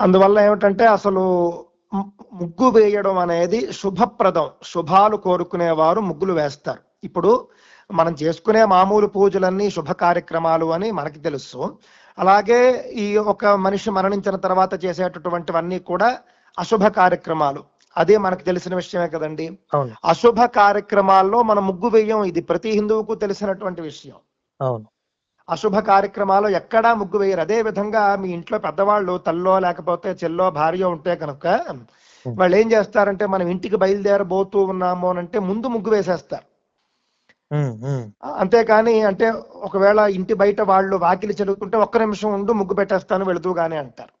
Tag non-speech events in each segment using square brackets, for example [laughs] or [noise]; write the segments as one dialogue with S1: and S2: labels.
S1: అందువల్ల ఏమిటంటే అసలు ముగ్గు వేయడం అనేది శుభప్రదం. శుభాలు కోరుకునేవారు ముగ్గులు వేస్తారు. ఇప్పుడు మనం చేసుకునే మామూలు పూజలన్నీ శుభ కార్యక్రమాలు అని మనకి తెలుసు. అలాగే ఈ ఒక మనిషి మరణించిన తర్వాత చేసేటటువంటివన్నీ కూడా అశుభ కార్యక్రమాలు. అదే మనకు తెలిసిన విషయమే కదండి. అశుభ కార్యక్రమాల్లో మనం ముగ్గు వేయం. ఇది ప్రతి హిందువుకు తెలిసినటువంటి విషయం.
S2: అవును.
S1: అశుభ కార్యక్రమాలు ఎక్కడా ముగ్గు వేయరు. అదే విధంగా మీ ఇంట్లో పెద్దవాళ్ళు తల్లో లేకపోతే చెల్లో భార్య ఉంటే కనుక వాళ్ళు ఏం చేస్తారంటే మనం ఇంటికి బయలుదేరబోతూ ఉన్నాము అని అంటే ముందు ముగ్గు వేసేస్తారు. అంతేకాని అంటే ఒకవేళ ఇంటి బయట వాళ్ళు వాకిలి చదువుతుంటే ఒక్క నిమిషం ఉండు ముగ్గు పెట్టేస్తాను వెళుతూ గానీ అంటారు.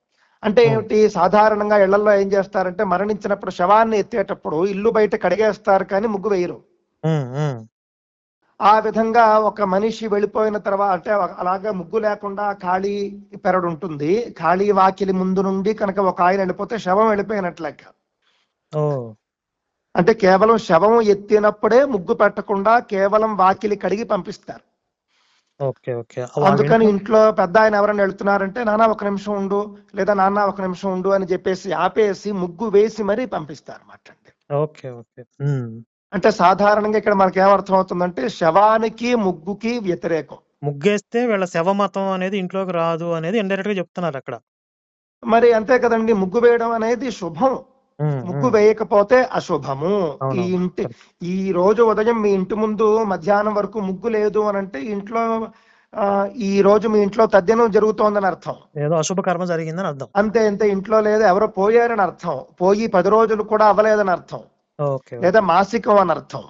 S1: అంటే ఏమిటి? సాధారణంగా ఇళ్ళలో ఏం చేస్తారంటే మరణించినప్పుడు శవాన్ని ఎత్తేటప్పుడు ఇల్లు బయట కడిగేస్తారు కానీ ముగ్గు వేయరు. ఆ విధంగా ఒక మనిషి వెళ్ళిపోయిన తర్వాత అంటే అలాగా ముగ్గు లేకుండా ఖాళీ పెరడు ఉంటుంది ఖాళీ వాకిలి ముందు నుండి కనుక ఒక ఆయన వెళ్ళిపోతే శవం వెళ్ళిపోయినట్లు లెక్క. అంటే కేవలం శవం ఎత్తినప్పుడే ముగ్గు పెట్టకుండా కేవలం వాకిలి కడిగి పంపిస్తారు. అందుకని
S2: ఇంట్లో-
S1: పెద్ద ఆయన ఎవరైనా వెళ్తున్నారంటే నాన్న ఒక నిమిషం ఉండు లేదా నాన్న ఒక నిమిషం ఉండు అని చెప్పేసి ఆపేసి ముగ్గు వేసి మరీ పంపిస్తారు అన్నమాట
S2: ఓకే ఓకే.
S1: అంటే సాధారణంగా ఇక్కడ మనకి ఏమర్థం అవుతుందంటే శవానికి ముగ్గుకి వ్యతిరేకం.
S2: ముగ్గేస్తే వీళ్ళ శవ మతం అనేది ఇంట్లోకి రాదు అనేది ఇండైరెక్ట్గా చెప్తున్నారు అక్కడ.
S1: మరి అంతే కదండి ముగ్గు వేయడం అనేది శుభం. ముగ్గు. వేయకపోతే అశుభము. ఈ ఇంటి ఈ రోజు ఉదయం మీ ఇంటి ముందు మధ్యాహ్నం వరకు ముగ్గు లేదు అని అంటే ఇంట్లో ఈ రోజు మీ ఇంట్లో తద్దినం జరుగుతోందని అర్థం.
S2: ఏదో అశుభ కర్మ జరిగిందని అర్థం.
S1: అంతే అంతే ఇంట్లో లేదు ఎవరో పోయారని అర్థం. పోయి పది రోజులు కూడా అవ్వలేదని అర్థం. లేదా మాసికం అని అర్థం.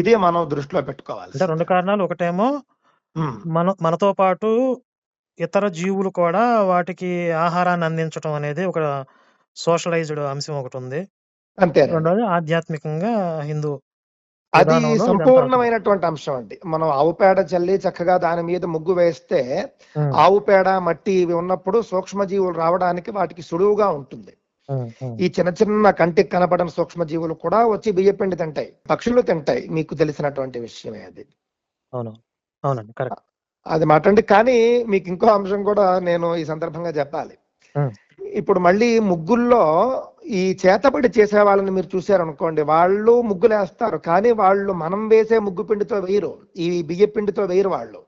S1: ఇది మనం దృష్టిలో పెట్టుకోవాలి
S2: అంటే రెండు కారణాలు. ఒకటేమో మన మనతో పాటు ఇతర జీవులు కూడా వాటికి ఆహారాన్ని అందించడం అనేది ఒక సోషలైజ్డ్ అంశం ఒకటి ఉంది.
S1: అంతే.
S2: రెండోది ఆధ్యాత్మికంగా హిందూ
S1: అది సంపూర్ణమైనటువంటి అంశం అండి. మనం ఆవు పేడ చల్లి చక్కగా దాని మీద ముగ్గు వేస్తే ఆవు పేడ మట్టి ఇవి ఉన్నప్పుడు సూక్ష్మజీవులు రావడానికి వాటికి సులువుగా ఉంటుంది. ఈ చిన్న చిన్న కంటికి కనపడని సూక్ష్మజీవులు కూడా వచ్చి బియ్యపిండి తింటాయి పక్షులు తింటాయి. మీకు తెలిసినటువంటి విషయమే అది.
S2: అవును. అవునండి కరెక్ట్.
S1: అది మాట అండి కానీ మీకు ఇంకో అంశం కూడా నేను ఈ సందర్భంగా చెప్పాలి. ఇప్పుడు మళ్ళీ ముగ్గుల్లో ఈ చేతబడి చేసే వాళ్ళని మీరు చూసారనుకోండి వాళ్ళు ముగ్గులు వేస్తారు కానీ వాళ్ళు మనం వేసే ముగ్గు పిండితో వేయరు. ఈ బియ్య పిండితో వేయరు వాళ్ళు.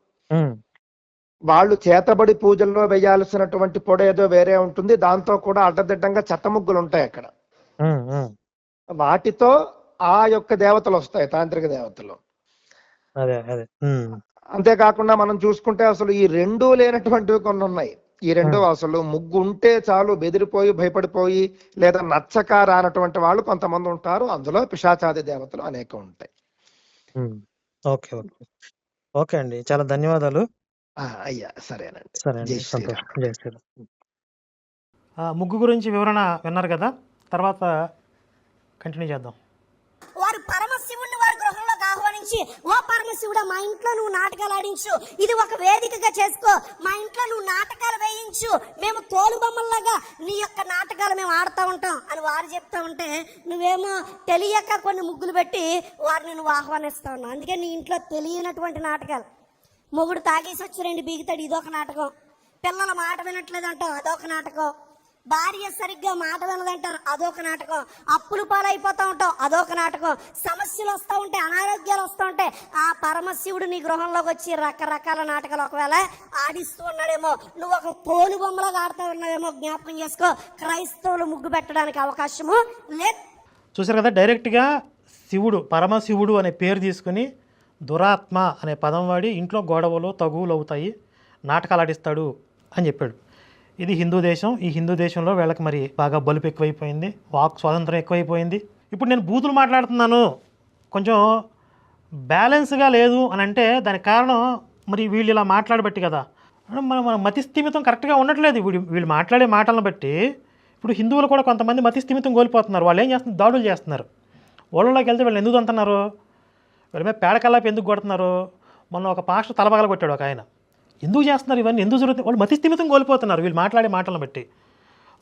S1: వాళ్ళు చేతబడి పూజల్లో వేయాల్సినటువంటి పొడ ఏదో వేరే ఉంటుంది. దాంతో కూడా అడ్డదిడ్డంగా చెత్త ముగ్గులు ఉంటాయి అక్కడ. వాటితో ఆ యొక్క దేవతలు వస్తాయి తాంత్రిక దేవతలు. అంతేకాకుండా మనం చూసుకుంటే అసలు ఈ రెండు లేనటువంటివి కొన్ని ఉన్నాయి. ఈ రెండు అసలు ముగ్గు ఉంటే చాలు బెదిరిపోయి భయపడిపోయి లేదా నచ్చక రానటువంటి వాళ్ళు కొంతమంది ఉంటారు. అందులో పిశాచాది దేవతలు అనేకం ఉంటాయి.
S2: Okay okay. ఓకే అండి. చాలా ధన్యవాదాలు.
S1: ఆ, అయ్యా! సరేనండి
S2: సరే అండి.
S1: జై శ్రీరామ్.
S2: సంతోషం జై శ్రీరామ్. ఆ, ముగ్గు గురించి వివరణ విన్నారు కదా? తర్వాత కంటిన్యూ చేద్దాం.
S3: వారు పరమశివుణ్ణి వారి గృహంలోకి ఆహ్వానించి ఓ పరమశివుడా మా ఇంట్లో నువ్వు నాటకాలు ఆడించు. ఇది ఒక వేదికగా చేసుకో. మా ఇంట్లో నువ్వు నాటకాలు వేయించు. మేము తోలుబొమ్మల్లాగా నీ యొక్క నాటకాలు మేము ఆడుతూ ఉంటాం. అని వారు చెప్తా ఉంటే నువ్వేమో తెలియక కొన్ని ముగ్గులు పెట్టి వారిని నువ్వు ఆహ్వానిస్తా ఉన్నావు. అందుకే నీ ఇంట్లో తెలియనటువంటి నాటకాలు. మొగుడు తాగేసి రెండు బీగుతాడు. ఇదొక నాటకం. పిల్లల మాట వినట్లేదంటాం అదొక నాటకం. భార్య సరిగ్గా మాట వినదంటారు అదొక నాటకం. అప్పులు పాలైపోతూ ఉంటాం అదొక నాటకం. సమస్యలు వస్తూ ఉంటాయి అనారోగ్యాలు వస్తూ ఉంటాయి. ఆ పరమశివుడు నీ గృహంలోకి వచ్చి రకరకాల నాటకాలు ఒకవేళ ఆడిస్తూ ఉన్నాడేమో నువ్వు ఒక పోలు బొమ్మలాగా ఆడుతూ ఉన్నావేమో జ్ఞాపకం చేసుకో. క్రైస్తవులు ముగ్గు పెట్టడానికి అవకాశము లేదు.
S2: చూసారు కదా డైరెక్ట్గా శివుడు పరమశివుడు అనే పేరు తీసుకుని దురాత్మ అనే పదం వాడి ఇంట్లో గొడవలు తగువులు అవుతాయి నాటకాలు ఆడిస్తాడు అని చెప్పాడు. ఇది హిందూ దేశం. ఈ హిందూ దేశంలో వీళ్ళకి మరి బాగా బలుపు ఎక్కువైపోయింది వాక్ స్వాతంత్రం ఎక్కువైపోయింది. ఇప్పుడు నేను బూతులు మాట్లాడుతున్నాను. కొంచెం బ్యాలెన్స్గా లేదు అని అంటే దానికి కారణం మరి వీళ్ళు ఇలా మాట్లాడబట్టి కదా. మన మన మతి స్థిమితం కరెక్ట్గా ఉండట్లేదు. వీడు వీళ్ళు మాట్లాడే మాటలను బట్టి ఇప్పుడు హిందువులు కూడా కొంతమంది మతి స్థిమితం కోల్పోతున్నారు. వాళ్ళు ఏం చేస్తున్నారు? దాడులు చేస్తున్నారు. ఓళ్ళలోకి వెళ్తే వీళ్ళు ఎందుకు అంటున్నారు వీళ్ళ మీద పేడకల్లాపి ఎందుకు కొడుతున్నారు? మొన్న ఒక పాస్టర్ తలపగల కొట్టాడు ఒక ఆయన. ఎందుకు చేస్తున్నారు ఇవన్నీ? ఎందుకు జరుగుతుంది వాళ్ళు మతి స్థిమితం కోల్పోతున్నారు. వీళ్ళు మాట్లాడే మాటలను బట్టి.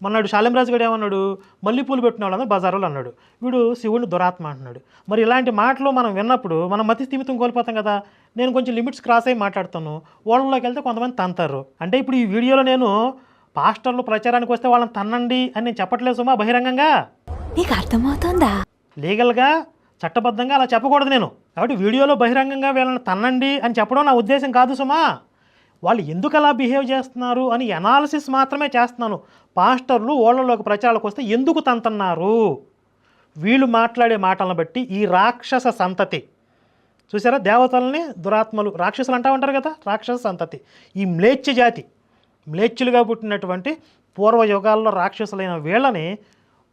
S2: మొన్నాడు శాలింరాజు గడు ఏమన్నాడు? మల్లెపూలు పెట్టిన వాళ్ళందరూ బజారులో అన్నాడు. వీడు శివుడిని దురాత్మ అంటున్నాడు. మరి ఇలాంటి మాటలు మనం విన్నప్పుడు మనం మతి స్థిమితం కోల్పోతాం కదా? నేను కొంచెం లిమిట్స్ క్రాస్ అయ్యి మాట్లాడుతాను. వాళ్ళలోకి వెళ్తే కొంతమంది తంతారు. అంటే ఇప్పుడు ఈ వీడియోలో నేను పాస్టర్లు ప్రచారానికి వస్తే వాళ్ళని తన్నండి అని నేను చెప్పట్లేదు సుమా బహిరంగంగా.
S4: నీకు అర్థమవుతోందా?
S2: లీగల్గా? చట్టబద్ధంగా అలా చెప్పకూడదు నేను. కాబట్టి వీడియోలో బహిరంగంగా వీళ్ళని తన్నండి అని చెప్పడం నా ఉద్దేశం కాదు సుమా. వాళ్ళు ఎందుకు అలా బిహేవ్ చేస్తున్నారు అని ఎనాలిసిస్ మాత్రమే చేస్తున్నాను. పాస్టర్లు ఓళ్ళలోకి ప్రచారాలకు వస్తే ఎందుకు తంతన్నారు? వీళ్ళు మాట్లాడే మాటలను బట్టి ఈ రాక్షస సంతతి. చూసారా? దేవతల్ని దురాత్మలు రాక్షసులు అంటా ఉంటారు కదా? రాక్షస సంతతి. ఈ మ్లేచ్ఛ జాతి మ్లేచ్చులుగా పుట్టినటువంటి పూర్వ యుగాల్లో రాక్షసులైన వీళ్ళని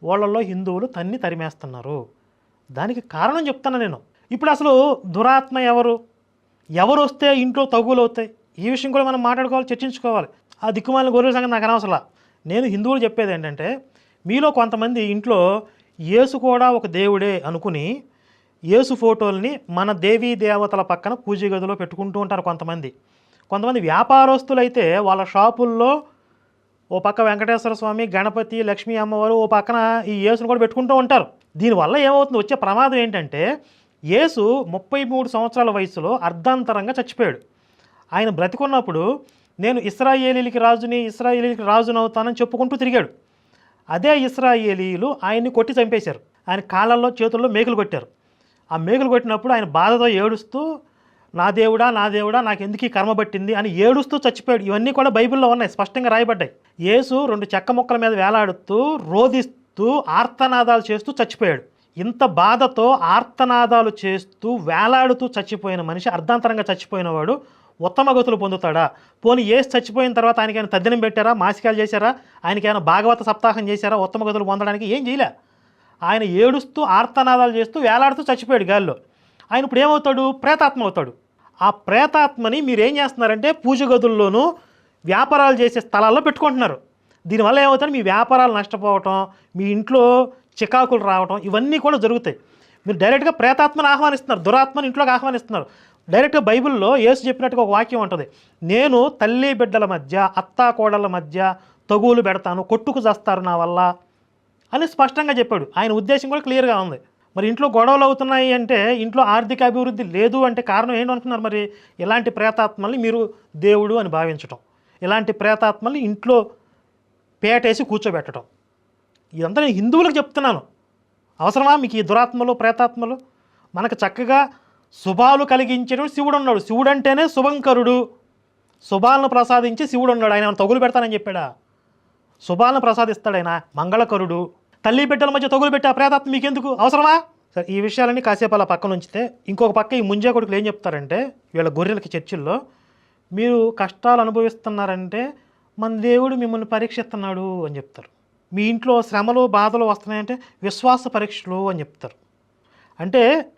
S2: ఓళ్ళల్లో హిందువులు తన్ని తరిమేస్తున్నారు. దానికి కారణం చెప్తాను నేను. ఇప్పుడు అసలు దురాత్మ ఎవరు? ఎవరు వస్తే ఇంట్లో తగులు అవుతాయి? ఈ విషయం కూడా మనం మాట్లాడుకోవాలి చర్చించుకోవాలి. ఆ దిక్కుమాలిన గొర్రెల సంగతి నాకు అనవసరం నేను హిందువులు చెప్పేది ఏంటంటే మీలో కొంతమంది ఇంట్లో యేసు కూడా ఒక దేవుడే అనుకుని యేసు ఫోటోల్ని మన దేవీ దేవతల పక్కన పూజ గదిలో పెట్టుకుంటూ ఉంటారు కొంతమంది. కొంతమంది వ్యాపారస్తులైతే వాళ్ళ షాపుల్లో ఓ పక్క వెంకటేశ్వర స్వామి గణపతి లక్ష్మీ అమ్మవారు ఓ పక్కన ఈ యేసును కూడా పెట్టుకుంటూ ఉంటారు. దీనివల్ల ఏమవుతుంది? వచ్చే ప్రమాదం ఏంటంటే యేసు ముప్పై మూడు సంవత్సరాల వయసులో అర్ధాంతరంగా చచ్చిపోయాడు. ఆయన బ్రతికున్నప్పుడు నేను ఇస్రాయేలీలకి రాజుని ఇస్రాయేలీలకి రాజుని అవుతానని చెప్పుకుంటూ తిరిగాడు. అదే ఇస్రాయేలీలు ఆయన్ని కొట్టి చంపేశారు. ఆయన కాళ్ళల్లో చేతుల్లో మేకులు కొట్టారు. ఆ మేకులు కొట్టినప్పుడు ఆయన బాధతో ఏడుస్తూ నా దేవుడా నా దేవుడా నాకు ఎందుకు ఈ కర్మ పట్టింది? అని ఏడుస్తూ చచ్చిపోయాడు. ఇవన్నీ కూడా బైబిల్లో ఉన్నాయి స్పష్టంగా రాయబడ్డాయి. యేసు రెండు చెక్క ముక్కల మీద వేలాడుతూ రోదిస్తూ ఆర్తనాదాలు చేస్తూ చచ్చిపోయాడు. ఇంత బాధతో ఆర్తనాదాలు చేస్తూ వేలాడుతూ చచ్చిపోయిన మనిషి అర్ధాంతరంగా చచ్చిపోయినవాడు ఉత్తమ గతులు పొందుతాడా? పోనీ ఏసి చచ్చిపోయిన తర్వాత ఆయనకి ఏమైనా తద్దినం పెట్టారా? మాసికాలు చేశారా? ఆయనకి భాగవత సప్తాహం చేశారా? ఉత్తమ గతులు పొందడానికి ఏం చేయలే. ఆయన ఏడుస్తూ ఆర్తనాదాలు చేస్తూ వేలాడుతూ చచ్చిపోయాడు గాల్లో. ఆయన ఇప్పుడు ఏమవుతాడు? ప్రేతాత్మ అవుతాడు. ఆ ప్రేతాత్మని మీరు ఏం చేస్తున్నారంటే పూజ గదుల్లోనూ వ్యాపారాలు చేసే స్థలాల్లో పెట్టుకుంటున్నారు. దీనివల్ల ఏమవుతుంది? మీ వ్యాపారాలు నష్టపోవటం మీ ఇంట్లో చికాకులు రావటం ఇవన్నీ కూడా జరుగుతాయి. మీరు డైరెక్ట్గా ప్రేతాత్మను ఆహ్వానిస్తున్నారు దురాత్మను ఇంట్లోకి ఆహ్వానిస్తున్నారు. డైరెక్ట్గా బైబిల్లో యేసు చెప్పినట్టుగా ఒక వాక్యం ఉంటుంది. నేను తల్లి బిడ్డల మధ్య అత్తా కోడళ్ళ మధ్య తగులు పెడతాను కొట్టుకు చేస్తారు నా వల్ల అని స్పష్టంగా చెప్పాడు. ఆయన ఉద్దేశం కూడా క్లియర్గా ఉంది. మరి ఇంట్లో గొడవలు అవుతున్నాయి అంటే ఇంట్లో ఆర్థిక అభివృద్ధి లేదు అంటే కారణం ఏంటనుకున్నారు మరి? ఇలాంటి ప్రేతాత్మల్ని మీరు దేవుడు అని భావించటం. ఇలాంటి ప్రేతాత్మల్ని ఇంట్లో పేటేసి కూర్చోబెట్టడం. ఇదంతా నేను హిందువులకు చెప్తున్నాను. అవసరమా మీకు ఈ దురాత్మలు ప్రేతాత్మలు? మనకు చక్కగా శుభాలు కలిగించడం శివుడు ఉన్నాడు శివుడు అంటేనే శుభంకరుడు శుభాలను ప్రసాదించి శివుడు ఉన్నాడు ఆయన తగులు పెడతానని చెప్పాడా? శుభాలను ప్రసాదిస్తాడు ఆయన. మంగళకరుడు. తల్లి బిడ్డల మధ్య తగులు పెట్టే ఆ ప్రేతాత్మ మీకెందుకు? అవసరమా? సరే ఈ విషయాలన్నీ కాసేపు అలా పక్కన ఉంచితే ఇంకొక పక్క ఈ ముంజే కొడుకులు ఏం చెప్తారంటే వీళ్ళ గొర్రెలకి చర్చిల్లో మీరు కష్టాలు అనుభవిస్తున్నారంటే మన దేవుడు మిమ్మల్ని పరీక్షిస్తున్నాడు అని చెప్తారు. మీ ఇంట్లో శ్రమలు బాధలు వస్తున్నాయంటే విశ్వాస పరీక్షలు అని చెప్తారు. అంటే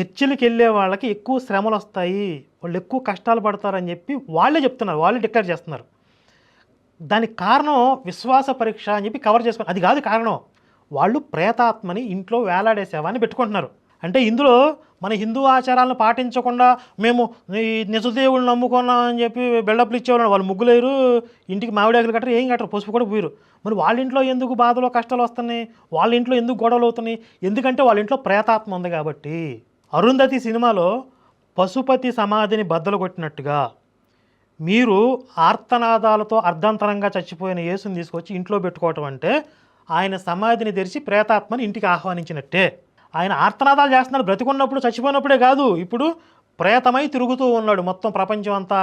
S2: చర్చిలకు వెళ్ళే వాళ్ళకి ఎక్కువ శ్రమలు వస్తాయి వాళ్ళు ఎక్కువ కష్టాలు పడతారని చెప్పి వాళ్ళే చెప్తున్నారు వాళ్ళే డిక్లేర్ చేస్తున్నారు. దానికి కారణం విశ్వాస పరీక్ష అని చెప్పి కవర్ చేసుకుని అది కాదు కారణం. వాళ్ళు ప్రేతాత్మని ఇంట్లో వేలాడేసేవా అని పెట్టుకుంటున్నారు. అంటే ఇందులో మన హిందూ ఆచారాలను పాటించకుండా మేము ఈ నిజదేవుళ్ళు నమ్ముకున్నాం అని చెప్పి బిల్డప్లు ఇచ్చేవాళ్ళు. వాళ్ళు ముగ్గులేరు ఇంటికి మామిడాకులు కట్టరు ఏం కట్టరు పసుపు కూడా పోయారు మరి వాళ్ళ ఇంట్లో ఎందుకు బాధలు కష్టాలు వస్తున్నాయి? వాళ్ళ ఇంట్లో ఎందుకు గొడవలు అవుతున్నాయి? ఎందుకంటే వాళ్ళ ఇంట్లో ప్రేతాత్మ ఉంది కాబట్టి. అరుంధతి సినిమాలో పశుపతి సమాధిని బద్దలు కొట్టినట్టుగా మీరు ఆర్తనాదాలతో అర్ధంతరంగా చచ్చిపోయిన యేసుని తీసుకొచ్చి ఇంట్లో పెట్టుకోవటం అంటే ఆయన సమాధిని తెరిచి ప్రేతాత్మని ఇంటికి ఆహ్వానించినట్టే. ఆయన ఆర్తనాదాలు చేస్తున్నాడు బ్రతికున్నప్పుడు చచ్చిపోయినప్పుడే కాదు ఇప్పుడు ప్రేతమై తిరుగుతూ ఉన్నాడు మొత్తం ప్రపంచం అంతా.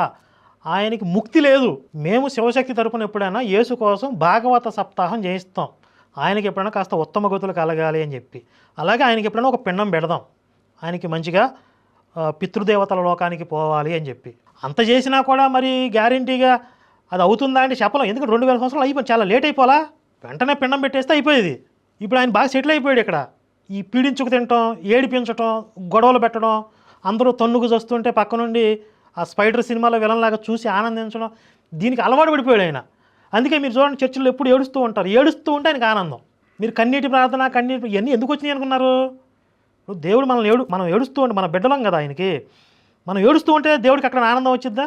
S2: ఆయనకి ముక్తి లేదు. మేము శివశక్తి తరపున ఎప్పుడైనా యేసు కోసం భాగవత సప్తాహం చేయిస్తాం ఆయనకి ఎప్పుడైనా కాస్త ఉత్తమ గతులు కలగాలి అని చెప్పి. అలాగే ఆయనకి ఎప్పుడైనా ఒక పిండం పెడదాం. ఆయనకి మంచిగా పితృదేవతల లోకానికి పోవాలి అని చెప్పి. అంత చేసినా కూడా మరి గ్యారంటీగా అది అవుతుందా అంటే చెప్పలేం. ఎందుకంటే రెండు వేల సంవత్సరాలు అయిపోయింది. చాలా లేట్ అయిపోలా వెంటనే పిండం పెట్టేస్తే అయిపోయేది. ఇప్పుడు ఆయన బాగా సెటిల్ అయిపోయాడు ఇక్కడ. ఈ పీడించుకు తినటం ఏడిపించటం గొడవలు పెట్టడం అందరూ తన్నుకు చూస్తుంటే పక్క నుండి ఆ స్పైడర్ సినిమాలో విలన్లాగా చూసి ఆనందించడం దీనికి అలవాటు పడిపోయాడు ఆయన. అందుకే మీరు చూడండి చర్చిలో ఎప్పుడు ఏడుస్తూ ఉంటారు. ఏడుస్తూ ఉంటే ఆయనకు ఆనందం. మీరు కన్నీటి ప్రార్థన కన్నీటి ఇవన్నీ ఎందుకు వచ్చినాయి అనుకున్నారు? ఇప్పుడు దేవుడు మనల్ని ఏడు మనం ఏడుస్తూ ఉంటే మన బిడ్డలం కదా ఆయనకి. మనం ఏడుస్తూ ఉంటే దేవుడికి అక్కడ ఆనందం వచ్చిద్దా?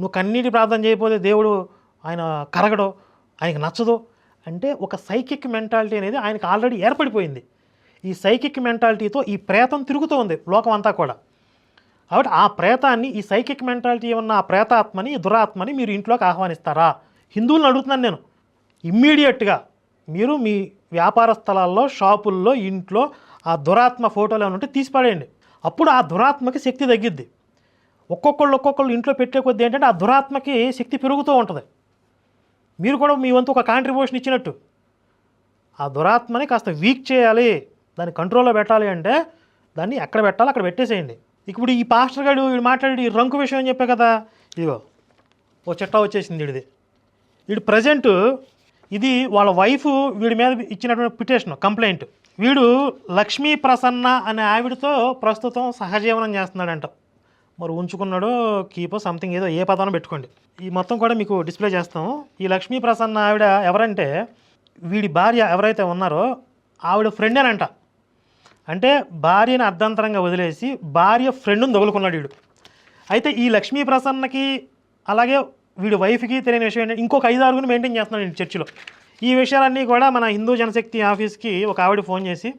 S2: నువ్వు కన్నీటి ప్రార్థన చేయకపోతే దేవుడు ఆయన కరగడు ఆయనకి నచ్చదు. అంటే ఒక సైకిక్ మెంటాలిటీ అనేది ఆయనకు ఆల్రెడీ ఏర్పడిపోయింది. ఈ సైకిక్ మెంటాలిటీతో ఈ ప్రేతం తిరుగుతూ ఉంది లోకం అంతా కూడా. కాబట్టి ఆ ప్రేతాన్ని ఈ సైకిక్ మెంటాలిటీ ఉన్న ఆ ప్రేతాత్మని ఈ దురాత్మని మీరు ఇంట్లోకి ఆహ్వానిస్తారా? హిందువులను అడుగుతున్నాను నేను. ఇమ్మీడియట్గా మీరు మీ వ్యాపార స్థలాల్లో షాపుల్లో ఇంట్లో ఆ దురాత్మ ఫోటోలు ఏమైనా ఉంటే తీసిపడేయండి అప్పుడు ఆ దురాత్మకి శక్తి తగ్గిద్ది. ఒక్కొక్కళ్ళు ఒక్కొక్కళ్ళు ఇంట్లో పెట్టే కొద్దీ ఏంటంటే ఆ దురాత్మకి శక్తి పెరుగుతూ ఉంటుంది. మీరు కూడా మీ వంతు ఒక కాంట్రిబ్యూషన్ ఇచ్చినట్టు. ఆ దురాత్మని కాస్త వీక్ చేయాలి. దాన్ని కంట్రోల్లో పెట్టాలి అంటే దాన్ని ఎక్కడ పెట్టాలో అక్కడ పెట్టేసేయండి. ఇప్పుడు ఈ పాస్టర్ గారు వీడు మాట్లాడి ఈ రంకు విషయం అని చెప్పే కదా? ఇదిగో ఓ చిట్టా వచ్చేసింది వీడిది. వీడు ప్రజెంట్ ఇది వాళ్ళ వైఫ్ వీడి మీద ఇచ్చినటువంటి పిటిషన్ కంప్లైంట్ వీడు లక్ష్మీ ప్రసన్న అనే ఆవిడతో ప్రస్తుతం సహజీవనం చేస్తున్నాడంట. మరి ఉంచుకున్నాడో కీపో సంథింగ్ ఏదో ఏ పదాన్ని పెట్టుకోండి. ఈ మొత్తం కూడా మీకు డిస్ప్లే చేస్తాం ఈ లక్ష్మీ ప్రసన్న ఆవిడ ఎవరంటే వీడి భార్య ఎవరైతే ఉన్నారో ఆవిడ ఫ్రెండేనంట అంటే భార్యని అర్ధంతరంగా వదిలేసి భార్య ఫ్రెండ్ని తగులుకున్నాడు వీడు. అయితే ఈ లక్ష్మీ ప్రసన్నకి అలాగే వీడి వైఫ్కి తెలియని విషయం ఏంటంటే ఇంకొక ఐదు ఆరుగురిని మెయింటైన్ చేస్తున్నాడు ఈ చర్చిలో. ఈ విషయాలన్నీ కూడా మన హిందూ జనశక్తి ఆఫీస్కి ఒక ఆవిడ ఫోన్ చేసి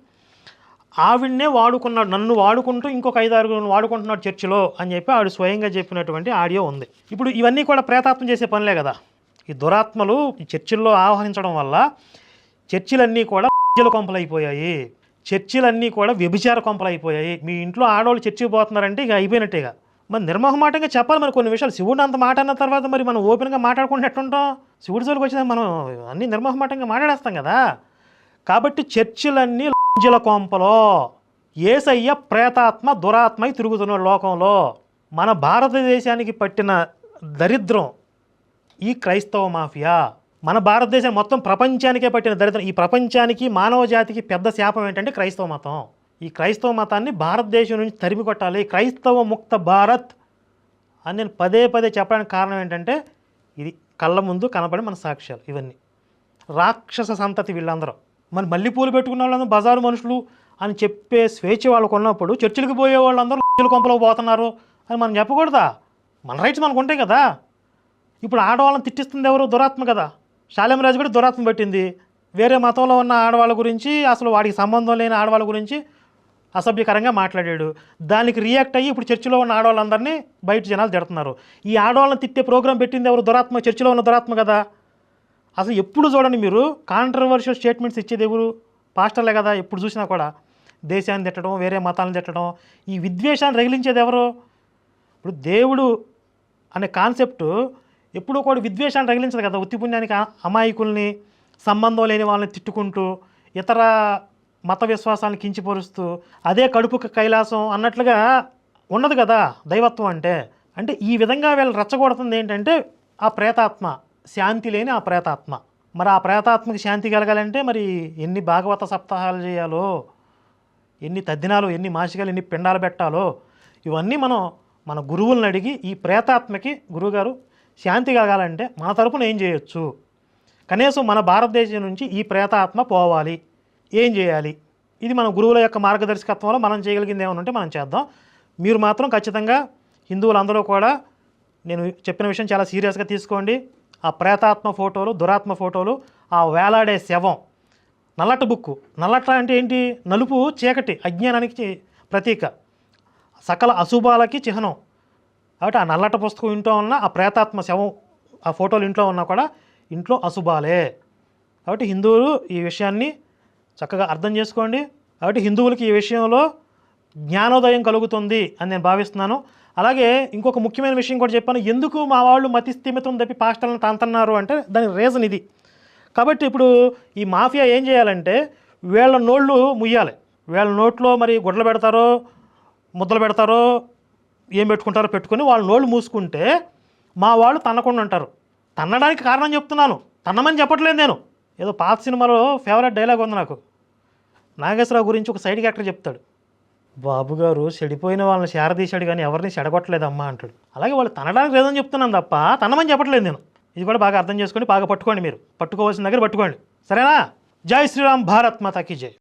S2: ఆవిడనే వాడుకున్నాడు నన్ను వాడుకుంటూ ఇంకొక ఐదు ఆరుగురు వాడుకుంటున్నాడు చర్చిలో అని చెప్పి ఆవిడ స్వయంగా చెప్పినటువంటి ఆడియో ఉంది. ఇప్పుడు ఇవన్నీ కూడా ప్రేతాత్మ చేసే పనులే కదా. ఈ దురాత్మలు ఈ చర్చిల్లో ఆహ్వానించడం వల్ల చర్చిలన్నీ కూడా [laughs] ల కొంపలైపోయాయి. చర్చిలన్నీ కూడా వ్యభిచార కొంపలైపోయాయి. మీ ఇంట్లో ఆడవాళ్ళు చర్చికి పోతున్నారంటే ఇక అయిపోయినట్టేగా. మరి నిర్మోహమాటంగా చెప్పాలి మరి కొన్ని విషయాలు. శివుడు అంత మాట అన్న తర్వాత మరి మనం ఓపెన్గా మాట్లాడుకునేట్టుంటాం శివుడి జోలికి వచ్చిన మనం అన్నీ నిర్మోహమాటంగా మాట్లాడేస్తాం కదా. కాబట్టి చర్చిలన్నీ లంజల కొంపలో. ఏసయ్య ప్రేతాత్మ దురాత్మై తిరుగుతున్న లోకంలో. మన భారతదేశానికి పట్టిన దరిద్రం ఈ క్రైస్తవ మాఫియా. మన భారతదేశం మొత్తం ప్రపంచానికే పట్టిన దరిద్రం ఈ ప్రపంచానికి మానవ జాతికి పెద్ద శాపం ఏంటంటే క్రైస్తవ మతం. ఈ క్రైస్తవ మతాన్ని భారతదేశం నుంచి తరిమి కొట్టాలి. క్రైస్తవ ముక్త భారత్ అని నేను పదే పదే చెప్పడానికి కారణం ఏంటంటే ఇది కళ్ళ ముందు కనపడి మన సాక్ష్యాలు ఇవన్నీ. రాక్షస సంతతి వీళ్ళందరూ. మరి మల్లెపూలు పెట్టుకున్న వాళ్ళందరూ బజారు మనుషులు అని చెప్పే స్వేచ్ఛ వాళ్ళకు ఉన్నప్పుడు చర్చిలకు పోయే వాళ్ళందరూ కొంపలకు కొంపలో పోతున్నారు అని మనం చెప్పకూడదా? మన రైట్స్ మనకు ఉంటాయి కదా. ఇప్పుడు ఆడవాళ్ళని తిట్టిస్తుంది ఎవరు? దురాత్మ కదా. శాలేమరాజు కూడా దురాత్మ పెట్టింది. వేరే మతంలో ఉన్న ఆడవాళ్ళ గురించి అసలు వాడికి సంబంధం లేని ఆడవాళ్ళ గురించి అసభ్యకరంగా మాట్లాడాడు. దానికి రియాక్ట్ అయ్యి ఇప్పుడు చర్చిలో ఉన్న ఆడవాళ్ళందరినీ బయట జనాలు తిడుతున్నారు. ఈ ఆడవాళ్ళని తిట్టే ప్రోగ్రాం పెట్టింది ఎవరు? దురాత్మ చర్చిలో ఉన్న దురాత్మ కదా. అసలు ఎప్పుడు చూడండి మీరు కాంట్రవర్షియల్ స్టేట్మెంట్స్ ఇచ్చేది ఎవరు? పాస్టర్లే కదా ఎప్పుడు చూసినా కూడా. దేశాన్ని తిట్టడం వేరే మతాలను తిట్టడం ఈ విద్వేషాన్ని రగిలించేది ఎవరు? ఇప్పుడు దేవుడు అనే కాన్సెప్ట్ ఎప్పుడూ కూడా విద్వేషాన్ని రగిలించదు కదా ఉత్తి పుణ్యానికి అమాయకుల్ని సంబంధం లేని వాళ్ళని తిట్టుకుంటూ ఇతర మత విశ్వాసాలను కించిపరుస్తూ అదే కడుపుకి కైలాసం అన్నట్లుగా ఉండదు కదా దైవత్వం అంటే. అంటే ఈ విధంగా వీళ్ళు రెచ్చగొడుతుంది ఏంటంటే ఆ ప్రేతాత్మ శాంతి లేని ఆ ప్రేతాత్మ. మరి ఆ ప్రేతాత్మకి శాంతి కలగాలంటే మరి ఎన్ని భాగవత సప్తాహాలు చేయాలో ఎన్ని తద్దినాలు ఎన్ని మాసికలు ఎన్ని పిండాలు పెట్టాలో ఇవన్నీ మనం మన గురువులను అడిగి ఈ ప్రేతాత్మకి గురువుగారు శాంతి కలగాలంటే మన తరపున ఏం చేయొచ్చు? కనీసం మన భారతదేశం నుంచి ఈ ప్రేతాత్మ పోవాలి. ఏం చేయాలి? ఇది మన గురువుల యొక్క మార్గదర్శకత్వంలో మనం చేయగలిగింది ఏమైనా ఉంటే మనం చేద్దాం. మీరు మాత్రం ఖచ్చితంగా హిందువులందరూ కూడా నేను చెప్పిన విషయం చాలా సీరియస్గా తీసుకోండి. ఆ ప్రేతాత్మ ఫోటోలు దురాత్మ ఫోటోలు ఆ వేలాడే శవం. నల్లట బుక్కు. నల్లట అంటే ఏంటి? నలుపు చీకటి అజ్ఞానానికి ప్రతీక. సకల అశుభాలకి చిహ్నం. కాబట్టి ఆ నల్లట పుస్తకం ఇంట్లో ఉన్న ఆ ప్రేతాత్మ శవం ఆ ఫోటోలు ఇంట్లో ఉన్నా కూడా ఇంట్లో అశుభాలే. కాబట్టి హిందువులు ఈ విషయాన్ని చక్కగా అర్థం చేసుకోండి. కాబట్టి హిందువులకి ఈ విషయంలో జ్ఞానోదయం కలుగుతుంది అని నేను భావిస్తున్నాను. అలాగే ఇంకొక ముఖ్యమైన విషయం కూడా చెప్పాను. ఎందుకు మా వాళ్ళు మతి స్థిమితం తప్పి పాస్టర్లను తాంతన్నారు అంటే దాని రీజన్ ఇది. కాబట్టి ఇప్పుడు ఈ మాఫియా ఏం చేయాలంటే వీళ్ళ నోళ్ళు ముయ్యాలి. వీళ్ళ నోట్లో మరి గుడ్లు పెడతారో ముద్దలు పెడతారో ఏం పెట్టుకుంటారో పెట్టుకొని వాళ్ళ నోళ్ళు మూసుకుంటే మా వాళ్ళు తన్నకుండా ఉంటారు. తన్నడానికి కారణం చెప్తున్నాను. తన్నమని చెప్పట్లేదు నేను. ఏదో పాత సినిమాలో ఫేవరెట్ డైలాగ్ ఉంది నాకు. నాగేశ్వరరావు గురించి ఒక సైడ్ క్యారెక్టర్ చెప్తాడు. బాబు గారు చెడిపోయిన వాళ్ళని శారదీశాడు కానీ ఎవరిని చెడగొట్టలేదమ్మా అంటాడు. అలాగే వాళ్ళు తనడానికి లేదని చెప్తున్నాను తప్ప తనమని చెప్పట్లేదు నేను. ఇది కూడా బాగా అర్థం చేసుకొని బాగా పట్టుకోండి మీరు. పట్టుకోవాల్సిన దగ్గర పట్టుకోండి. సరేనా? జై శ్రీరామ్ భారత్ మాతాకి జై.